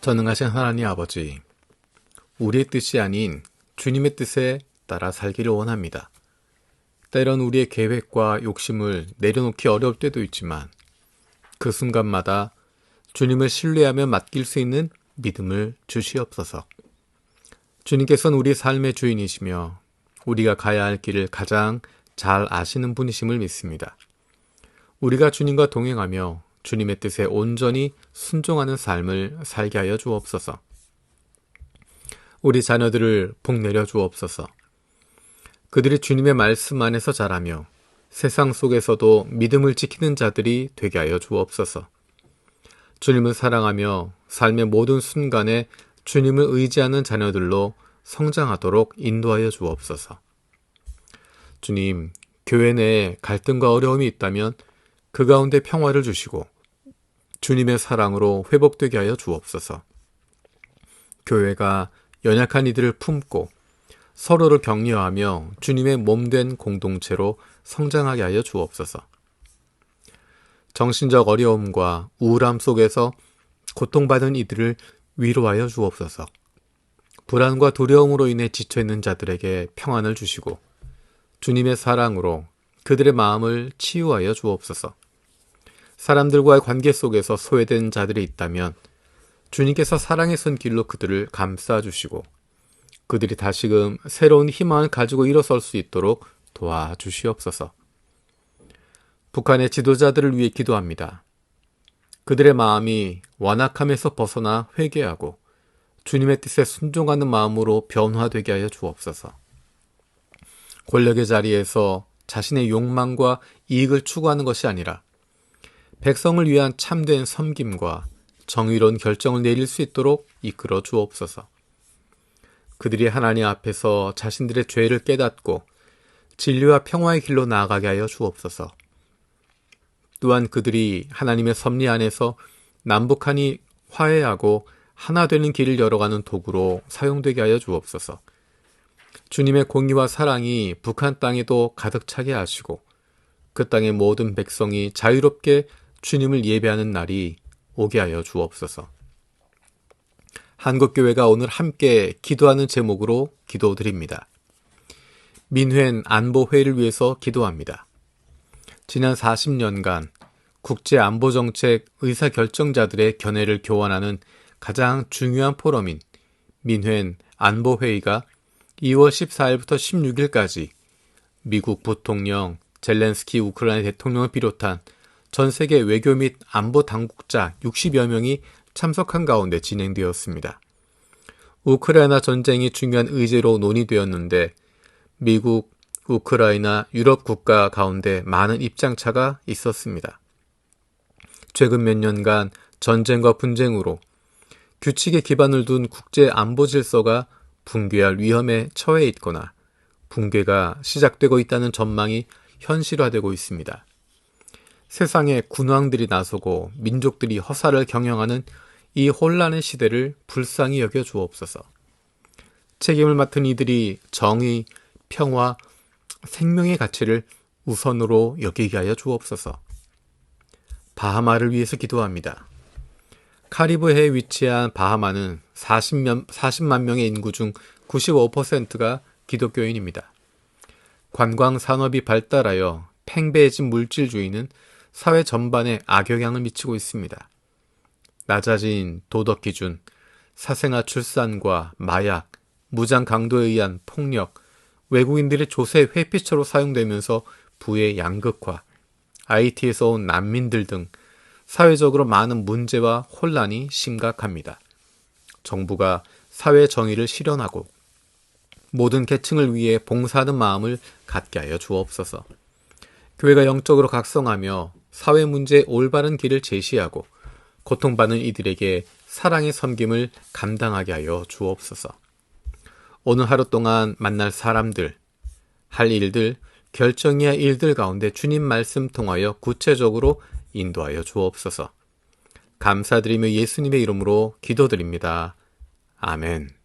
전능하신 하나님 아버지, 우리의 뜻이 아닌 주님의 뜻에 따라 살기를 원합니다. 때론 우리의 계획과 욕심을 내려놓기 어려울 때도 있지만 그 순간마다 주님을 신뢰하며 맡길 수 있는 믿음을 주시옵소서. 주님께서는 우리 삶의 주인이시며 우리가 가야 할 길을 가장 잘 아시는 분이심을 믿습니다. 우리가 주님과 동행하며 주님의 뜻에 온전히 순종하는 삶을 살게 하여 주옵소서. 우리 자녀들을 복 내려 주옵소서. 그들이 주님의 말씀 안에서 자라며 세상 속에서도 믿음을 지키는 자들이 되게 하여 주옵소서. 주님을 사랑하며 삶의 모든 순간에 주님을 의지하는 자녀들로 성장하도록 인도하여 주옵소서. 주님, 교회 내에 갈등과 어려움이 있다면 그 가운데 평화를 주시고 주님의 사랑으로 회복되게 하여 주옵소서. 교회가 연약한 이들을 품고 서로를 격려하며 주님의 몸된 공동체로 성장하게 하여 주옵소서. 정신적 어려움과 우울함 속에서 고통받은 이들을 위로하여 주옵소서. 불안과 두려움으로 인해 지쳐있는 자들에게 평안을 주시고 주님의 사랑으로 그들의 마음을 치유하여 주옵소서. 사람들과의 관계 속에서 소외된 자들이 있다면 주님께서 사랑의 손길로 그들을 감싸 주시고 그들이 다시금 새로운 희망을 가지고 일어설 수 있도록 도와주시옵소서. 북한의 지도자들을 위해 기도합니다. 그들의 마음이 완악함에서 벗어나 회개하고 주님의 뜻에 순종하는 마음으로 변화되게 하여 주옵소서. 권력의 자리에서 자신의 욕망과 이익을 추구하는 것이 아니라 백성을 위한 참된 섬김과 정의로운 결정을 내릴 수 있도록 이끌어 주옵소서. 그들이 하나님 앞에서 자신들의 죄를 깨닫고 진리와 평화의 길로 나아가게 하여 주옵소서. 또한 그들이 하나님의 섭리 안에서 남북한이 화해하고 하나 되는 길을 열어가는 도구로 사용되게 하여 주옵소서. 주님의 공의와 사랑이 북한 땅에도 가득 차게 하시고 그 땅의 모든 백성이 자유롭게 주님을 예배하는 날이 오게 하여 주옵소서. 한국교회가 오늘 함께 기도하는 제목으로 기도드립니다. 민회는 안보회의를 위해서 기도합니다. 지난 40년간 국제안보정책 의사결정자들의 견해를 교환하는 가장 중요한 포럼인 민회는 안보회의가 2월 14일부터 16일까지 미국 부통령 젤렌스키 우크라이나 대통령을 비롯한 전 세계 외교 및 안보 당국자 60여 명이 참석한 가운데 진행되었습니다. 우크라이나 전쟁이 중요한 의제로 논의되었는데 미국, 우크라이나, 유럽 국가 가운데 많은 입장차가 있었습니다. 최근 몇 년간 전쟁과 분쟁으로 규칙에 기반을 둔 국제 안보 질서가 붕괴할 위험에 처해 있거나 붕괴가 시작되고 있다는 전망이 현실화되고 있습니다. 세상에 군왕들이 나서고 민족들이 허사를 경영하는 이 혼란의 시대를 불쌍히 여겨 주옵소서. 책임을 맡은 이들이 정의, 평화, 생명의 가치를 우선으로 여기게 하여 주옵소서. 바하마를 위해서 기도합니다. 카리브해에 위치한 바하마는 40만, 40만 명의 인구 중 95%가 기독교인입니다. 관광 산업이 발달하여 팽배해진 물질주의는 사회 전반에 악영향을 미치고 있습니다. 낮아진 도덕 기준, 사생아 출산과 마약, 무장 강도에 의한 폭력, 외국인들의 조세 회피처로 사용되면서 부의 양극화, IT에서 온 난민들 등 사회적으로 많은 문제와 혼란이 심각합니다. 정부가 사회 정의를 실현하고 모든 계층을 위해 봉사하는 마음을 갖게 하여 주옵소서. 교회가 영적으로 각성하며 사회 문제의 올바른 길을 제시하고 고통받는 이들에게 사랑의 섬김을 감당하게 하여 주옵소서. 오늘 하루 동안 만날 사람들, 할 일들, 결정해야 할 일들 가운데 주님 말씀 통하여 구체적으로 인도하여 주옵소서. 감사드리며 예수님의 이름으로 기도드립니다. 아멘.